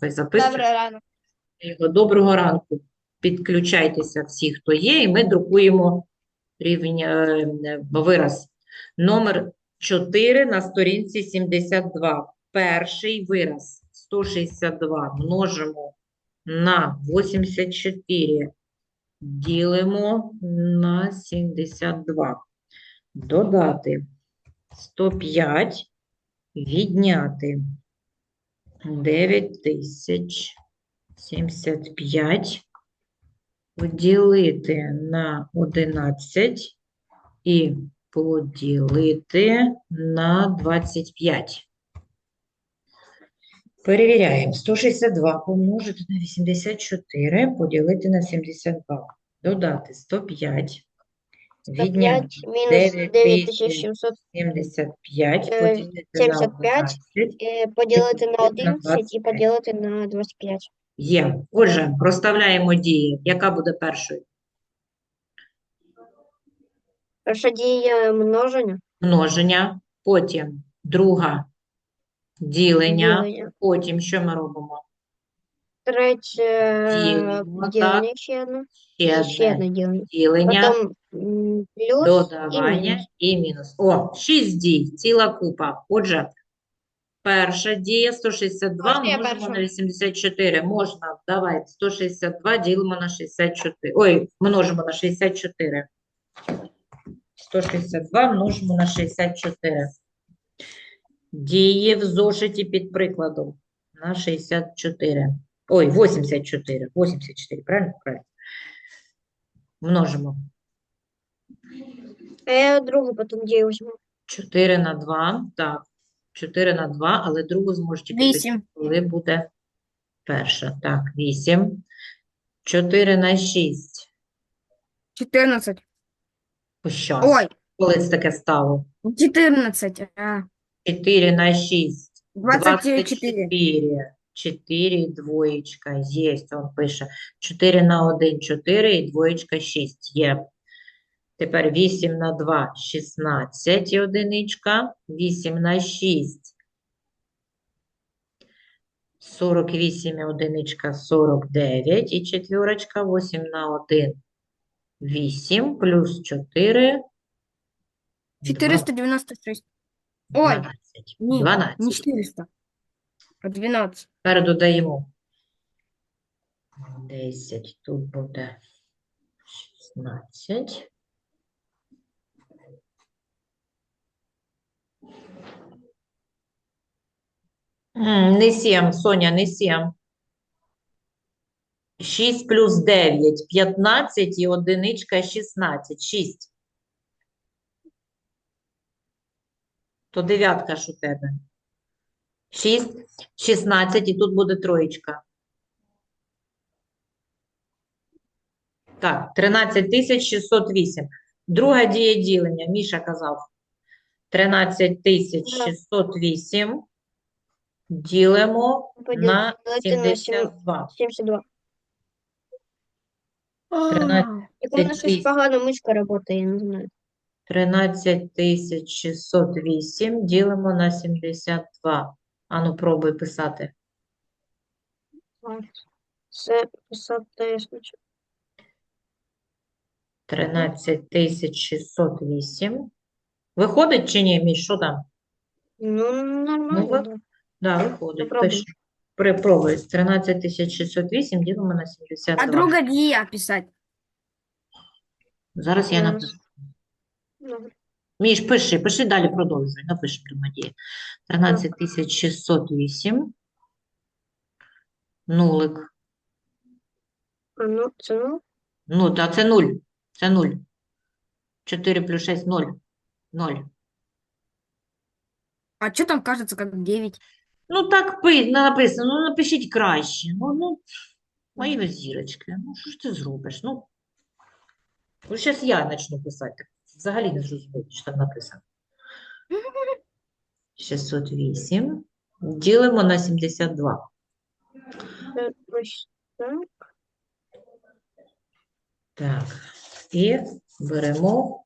Хай записує. Добрий ранок. Доброго ранку. Підключайтеся всі, хто є, і ми друкуємо рівень, вираз. Номер 4 на сторінці 72. Перший вираз 162 множимо на 84. Ділимо на 72. Додати 105. Відняти 9075 поділити на 11 і поділити на 25. Перевіряємо. 162 помножити на 84, поділити на 72. Додати 105. 105 Відняти мінус 9775 9775 поділити на 75 11 е, поділити на поділити на 11 і поділити на 25. Є. Отже, розставляємо дії. Яка буде першою? Перша дія множення. Множення, потім друга ділення, Ділення. потім що ми робимо? Третє Ділимо, так. ділення ще одне. Ще одне ділення. Потім плюс додавання і мінус. О, 6 дій, ціла купа. Отже, перша дія 162 Можна я множимо першу? на 84. Можна, давай, 162 ділимо на 64. Ой, множимо на 64. 162 множимо на 64. Дії в зошиті під прикладом на 64. Ой, 84. 84, правильно? Правильно. Множимо. А я другу потім дію візьму. 4 на 2. Так. 4 на 2, але другу тільки тоді, коли буде перша. Так, 8. 4 на 6. 14. Що? Ой, Коли це таке стало? 14. А, 4 на 6. 24. 24. 4 двоєчка. Єсть, он пише. 4 на 1, 4 і двоєчка 6. Є. Тепер 8 на 2, 16 одиничка. 8 на 6. 48 і одиничка 49 і четвірочка 8 на 1 8 плюс 4 496. Ой, 12. ні, 12. не 400, а 12. Тепер додаємо 10, тут буде 16. Не 7, Соня, не 7. 6 плюс 9, 15 і одиничка 16, 6. То дев'ятка ж у тебе. 6, 16 і тут буде троєчка. Так, 13608. Друга дія ділення, Міша казав. 13608 ділимо на Поділити на сім- 72. 72. 13 Як у мене щось тисяч. погано мишка працює, я не знаю. 13608 ділимо на 72. Ану, пробуй писати. Це писати спочатку. 13608. Виходить чи ні, Міш? Що там? Ну, нормально, вот. да. Да, виходить. Попробуй. Пиши. Припробуй. 13608 ділимо на 72. А друга дія писати. Зараз я Зараз. напишу. Добре. Міш, пиши, пиши далі, продовжуй. Напиши друга дія. 13608. Нулик. А, ну, це ну. Ну, та це 0. Це 0. 4 плюс 6 – 0. 0. А що там кажеться, як 9? Ну, так пи- написано, ну напишіть краще. Ну, ну, мої зірочки. Ну, що ж ти зробиш? Ну, ось зараз я почну писати. Взагалі не зрозумію, що там написано. 608. Ділимо на 72. Це ось так. Так. І беремо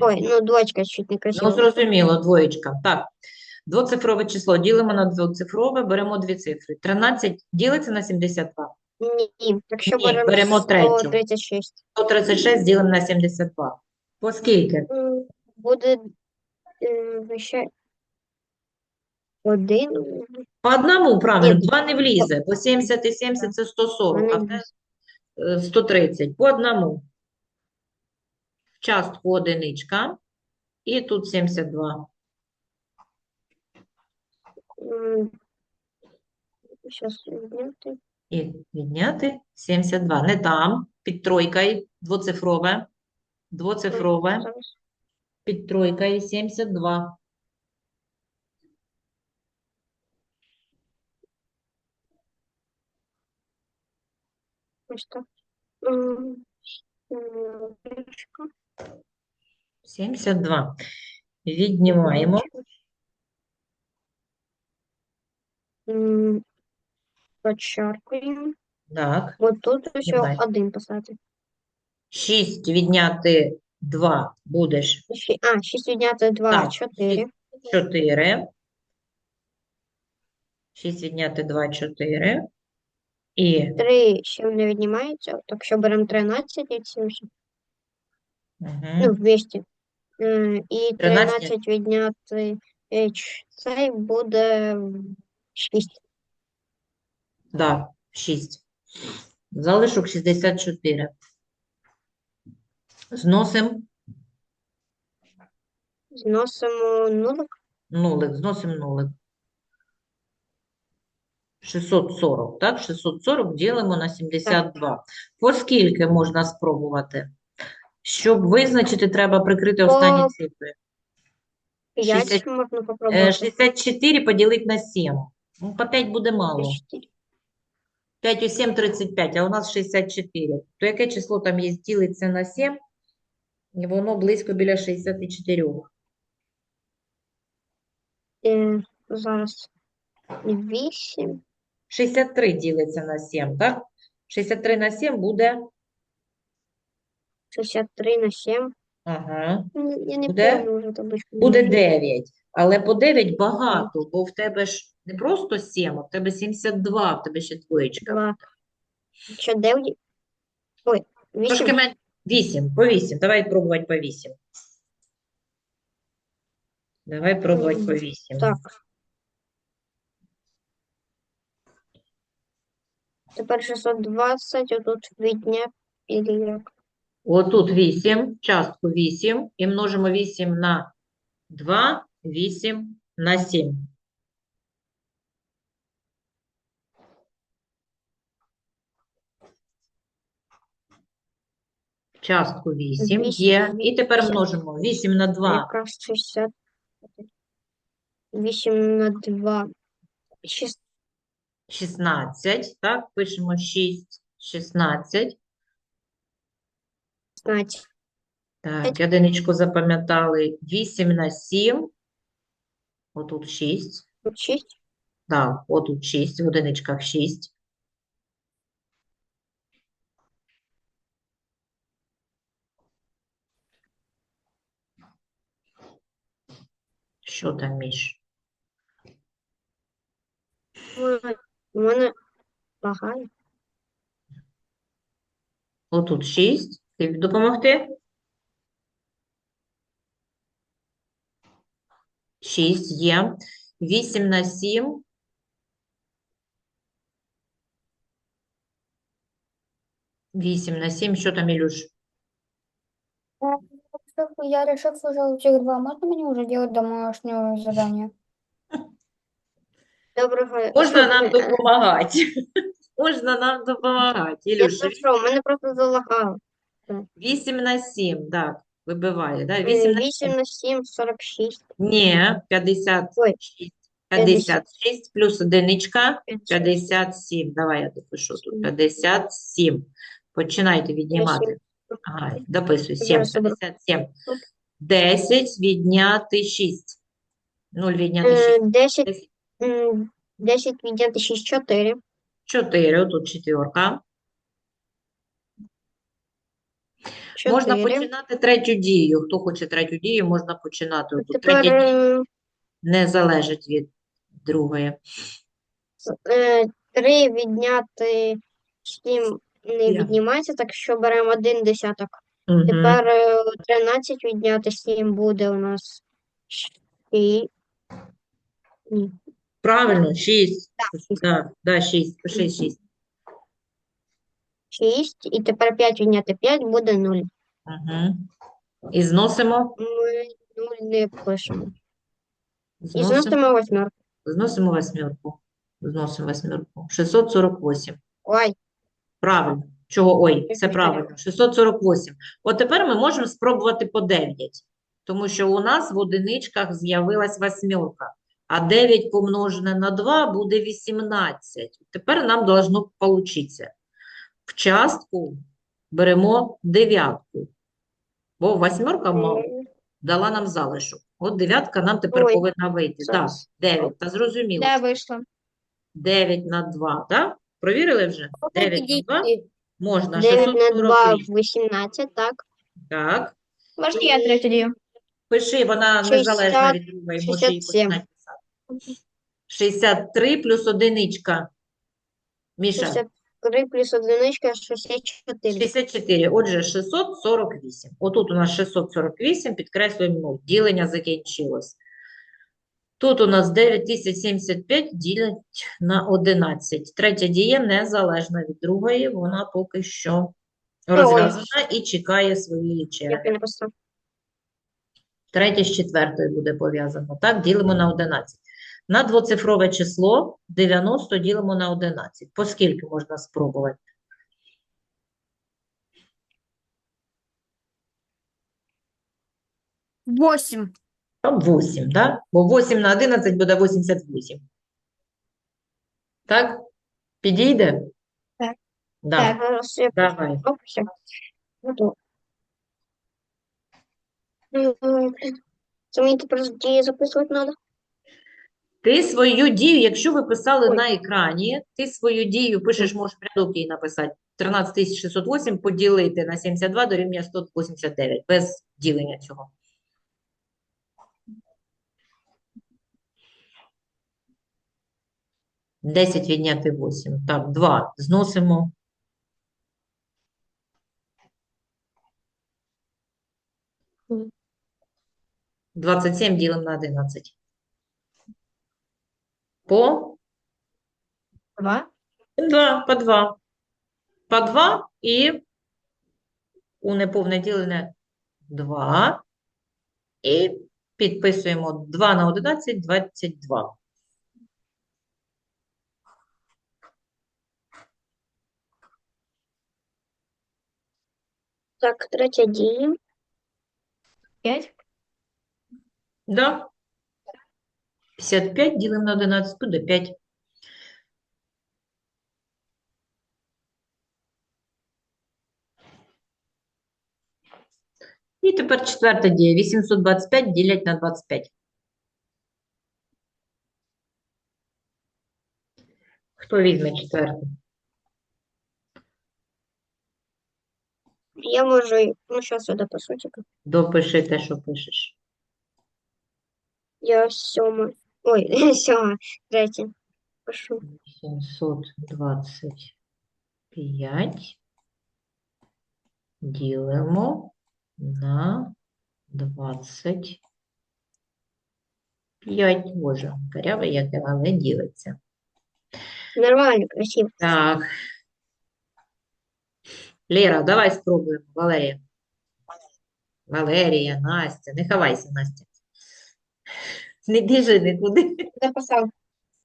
Ой, ну двоечка чуть не Ну, зрозуміло, двоєчка. Так, двоцифрове число ділимо на двоцифрове, беремо дві цифри. 13 ділиться на 72. Ні, якщо Ні, беремо беремо третю. 136, 136 ділимо на 72. По скільки? м, буде ще один. По одному, правильно, Ні. два не влізе. По 70 і 70 це 140, а в Вони- е, 130. По одному. Частку одиничка. І тут 72. Зараз відняти. І відняти 72. Не там, під тройкою, двоцифрове. Двоцифрове, під тройкою 72. Ось так. 72. Віднімаємо. М, Почеркуємо. Так. От тут Давай. один писати. 6 відняти 2 будеш Ще- А, 6 відняти 2, Так, 4. 4. 6 відняти 2, 4. І 3 ще не віднімається. Так, якщо беремо 13 і 70, ну, 200. Е, І 13. 13 відняти цей буде 6. да, 6. Залишок 64. Зносимо Зносимо нулик. нулик, зносимо нулик. 640, так? 640 ділимо на 72. По скільки можна спробувати? Щоб визначити, треба прикрити останні цифри. 5 60 можна Е, 64 поділити на 7. Ну, по 5 буде мало. 5 у 7 – 35, а у нас 64. То яке число там є, ділиться на 7? І воно близько біля 64. Е, Зараз 8. 63 ділиться на 7, так? 63 на 7 буде, 63 на 7. ага, Я не Буде? помню вже табличку. буде 9. Але по 9 багато, бо в тебе ж не просто 7, а в тебе 72, в тебе ще двоєчка. 2. Що 9? Ой, 8. Трошки мен... 8, по 8. Давай пробувати по 8. Давай пробувати по 8. Так. Тепер 620, отут відняти. Или як? Отут 8, частку 8, і множимо 8 на 2, 8 на 7. Частку 8 є. І тепер множимо 8 на 2, Якраз 60. 8 на 2. 16. 16, так, пишемо 6, 16. Так, одиничку запам'ятали. 8 на 7. Отут 6. Тут 6. Так, отут 6, в одиничках 6. Що там, Міш? У мене лагає. Отут 6. Тобі допомогти? 6 є. 8 на 7. Вісім на 7. Що там, Ілюш? Я решил уже этих два. Можно мне уже делать домашнее задание? Доброго. Можна нам допомагати. Можна нам допомагати. Я Ілюша, у мене просто залагало. 8 на 7, так, вибиває, да? Е, 8 на 8 на 7, 46. Ні, 56. 56 плюс одиничка, 57. Давай я допишу тут. 57. Починайте віднімати. Ага, дописуй. 7, Зараз оберу. 57. 10 відняти 6. 0 відняти 6. Е, 10, Десять. м, 10 відняти 6, 4. 4, тут четверка. Можна починати третю дію. Хто хоче третю дію, можна починати. Тут Тепер третя дія е, не залежить від другої. е, 3 відняти 7 не Я. віднімається, так що беремо 1 десяток. Мгм. Тепер е, 13 відняти 7 буде у нас 6. Правильно, 6. Так. Да, да, 6. Пиши 6. 6. І тепер 5 відняти 5 буде 0. Угу. І зносимо. Ми 0 не пишемо. І Зносимо. восьмерку. Зносимо восьмерку. Зносимо восьмерку. 648. Ой, Правильно. Чого? Ой, це правильно. 648. От тепер ми можемо спробувати по 9. Тому що у нас в одиничках з'явилась восьмерка. А 9 помножене на 2 буде 18. Тепер нам должно получитися. В частку беремо дев'ятку. Бо восьмерка дала нам залишок. От дев'ятка нам тепер Ой, повинна вийти. Так. 9. Та зрозуміло. Да, вийшло. 9 на 2, так? Провірили вже? 9 на 2 можна. 9 на 2 648. 18, так. Так. Можна я третю дію? Пиши, вона 60, незалежна від другої, може її починати писати. 63 плюс одиничка. Міша, 63 плюс одиничка 64. 64. Отже, 648. Отут у нас 648, підкреслюємо 0. Ділення закінчилось. Тут у нас 9075 ділять на 11. Третя дія незалежна від другої, вона поки що розв'язана і чекає своєї черги. я написав. Третє з четвертою буде пов'язано. Так, ділимо на 11. На двоцифрове число 90 ділимо на 11. По скільки можна спробувати? Восемь. 8, так? Бо 8 на 11 буде 88. Так? Підійде? Так. Да. Давай. Це мені тепер записувати треба? Ти свою дію, якщо ви писали Ой. на екрані, ти свою дію пишеш, можеш рядок її написати. 13608 поділити на 72 дорівнює 189. Без ділення цього. Десять відняти 8. Так, 2. Зносимо. Мгм. 27 ділимо на 11. По? Два. Да, по 2. По 2 і у неповне ділене 2. І підписуємо 2 на 11, 22. Так, третя дія. П'ять. Да. 55 ділимо на 11, буде 5. І тепер четверта дія. 825 ділять на 25. Хто візьме четверту? Я можу, і- ну, зараз я допишу тільки. Допиши те, що пишеш. Я сьома. Ой, сьома, третя. Пишу. 725 ділимо на 25. Боже, коряве яке, але ділиться. Нормально, красиво. Так. Лера, давай спробуємо. Валерія. Валерія, Настя. Не ховайся, Настя. Не біжи нікуди. Записав.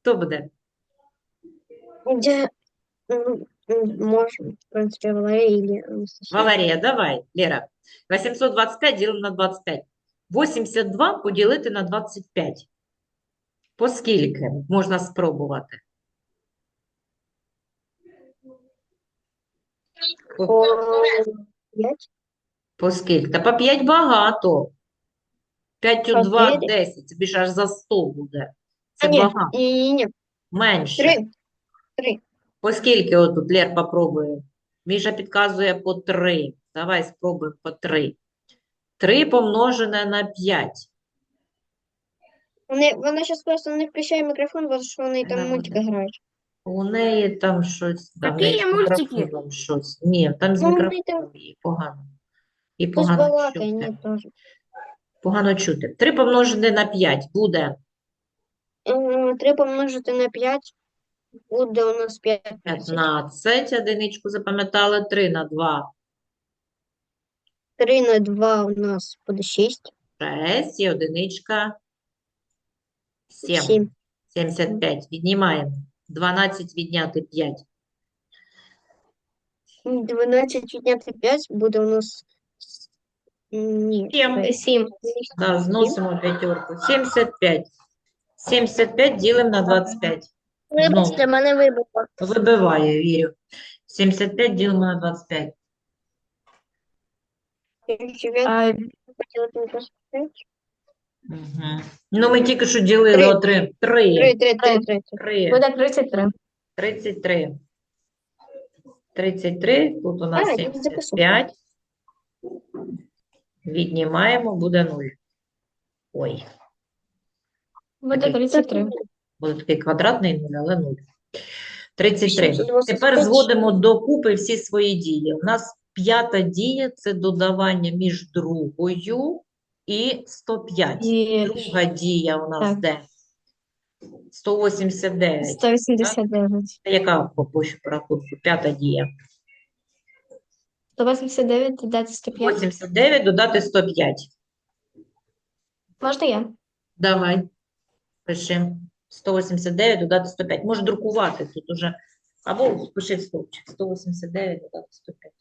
Хто буде? Де, м, м, можна, в принципі, Валерія или Анастасія. Валерія, давай, Лера. 825 ділимо на 25. 82 поділити на 25. По скільки можна спробувати? По, По п'ять. по скільки? Та по 5 багато. 5 у 2 10. Це більше аж за 100 буде. Це ні, багато. ні, ні, ні. Менше. Три. Три. По скільки отут Лер попробує? Міша підказує по 3. Давай спробуємо по 3. 3 помножене на 5. Вони, вона зараз просто не включає мікрофон, бо що вони там мультики грають. У неї там щось, неї Які з мультики? щось. Ні, там з Ну, вони мікрофоном і погано. І Хтось погано балакає, чути. ні, теж. Погано чути. 3 помножене на 5 буде Е, Три помножити на 5 буде у нас 15. 15. Одиничку запам'ятали. 3 на 2 3 на 2 у нас буде 6. 6 і одиничка 7. 7. 75. Віднімаємо. 12 відняти 5. 12 відняти 5 буде у нас... Ні, Сім. 7. Да, зносимо п'ятерку. 75. 75 ділимо на 25. Вибачте, мене вибило. Вибиває, вірю. 75 ділимо на 25. А, Угу. Ну, ми тільки що ділили Три. отри- 3. 3, 3, 3, 3. 3. буде 33. 33. 33. Тут у нас А, я записала. 75. Віднімаємо, буде 0. Ой, Буде Окей. 33. буде такий квадратний 0, але 0. 33. 725. Тепер зводимо докупи всі свої дії. У нас п'ята дія – це додавання між другою і 105. І Друга дія у нас Так. де? 189. 189. Яка по по рахунку? П'ята дія. 189 додати 105. 89 додати 105. Можна я? Давай. Пиши. 189 додати 105. Може друкувати тут уже. Або пиши в стовпчик. 189 додати 105.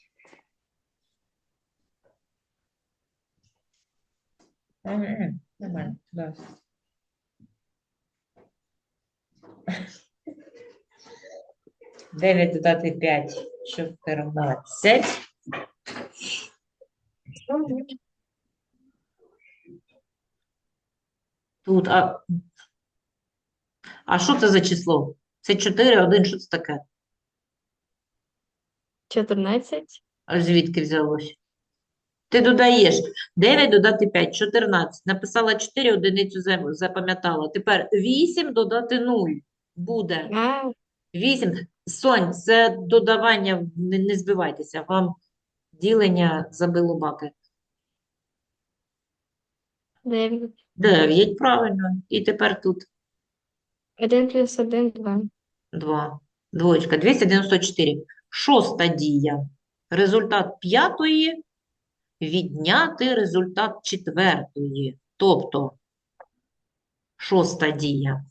Ага, Нормально. Да. Дев'ять додати 5, 14. Тут, а, а що це за число? Це 4, 1, що це таке? 14. А звідки взялось? Ти додаєш 9 додати 5, 14. Написала 4, одиницю запам'ятала. Тепер 8 додати 0 буде. А, 8. Сонь, це додавання, не, не збивайтеся, вам ділення забило баки. 9. 9, правильно. І тепер тут 1 плюс 1 2. 2. Двоєчка, 294. Шоста дія. Результат п'ятої відняти результат четвертої. Тобто, шоста дія.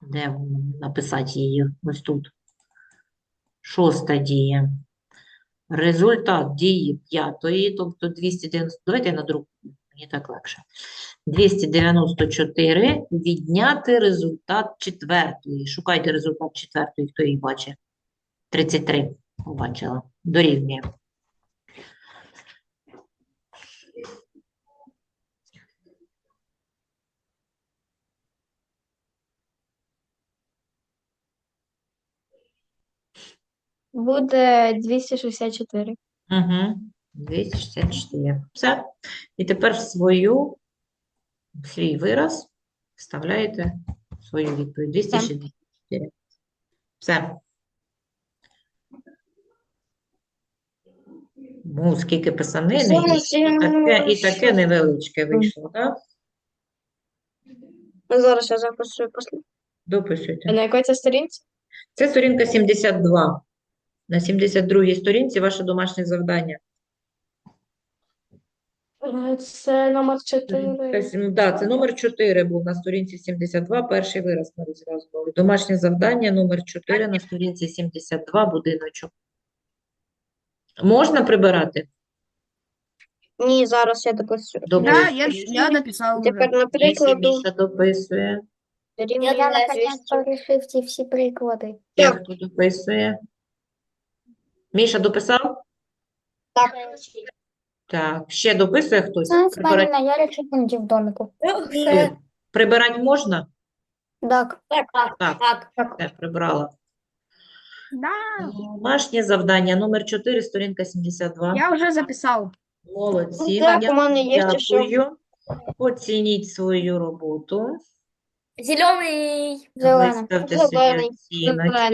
Де написати її? Ось тут. Шоста дія. Результат дії п'ятої, тобто 290. Давайте я на другу, мені так легше. 294 відняти результат четвертої. Шукайте результат четвертої, хто її бачить. 33 побачила. Дорівнює. Буде 264. Угу. 264. Все. І тепер в свою, в свій вираз вставляєте свою відповідь. 264. Все. Ну, скільки писанини, і, таке, і таке невеличке вийшло, так? Зараз я записую після. Дописуйте. А на якій це сторінці? Це сторінка 72. На 72 сторінці ваше домашнє завдання. Е, Це номер 4. сім- Да, це номер 4 був на сторінці 72, перший вираз ми розв'язували. Домашнє завдання номер 4 на сторінці 72, будиночок. Можна прибирати? Ні, зараз я дописую. Да, я, я написав уже. Тепер, Якщо наприклад, Міша дописує. Я там 200. наконец-то решив ці всі приклади. Ще хто дописує? Міша дописав? Так. Так. Ще дописує хтось? Знаєш, Прибирати, Марина, я решив в домику. прибирати можна? Так. Так, Так. все, прибрала. Да, Домашнє завдання номер 4, сторінка 72. я вже записав. Молодці. Так, Я у мене є ще що. дякую. Оцініть свою роботу. Зелений. Виставте собі Зелений.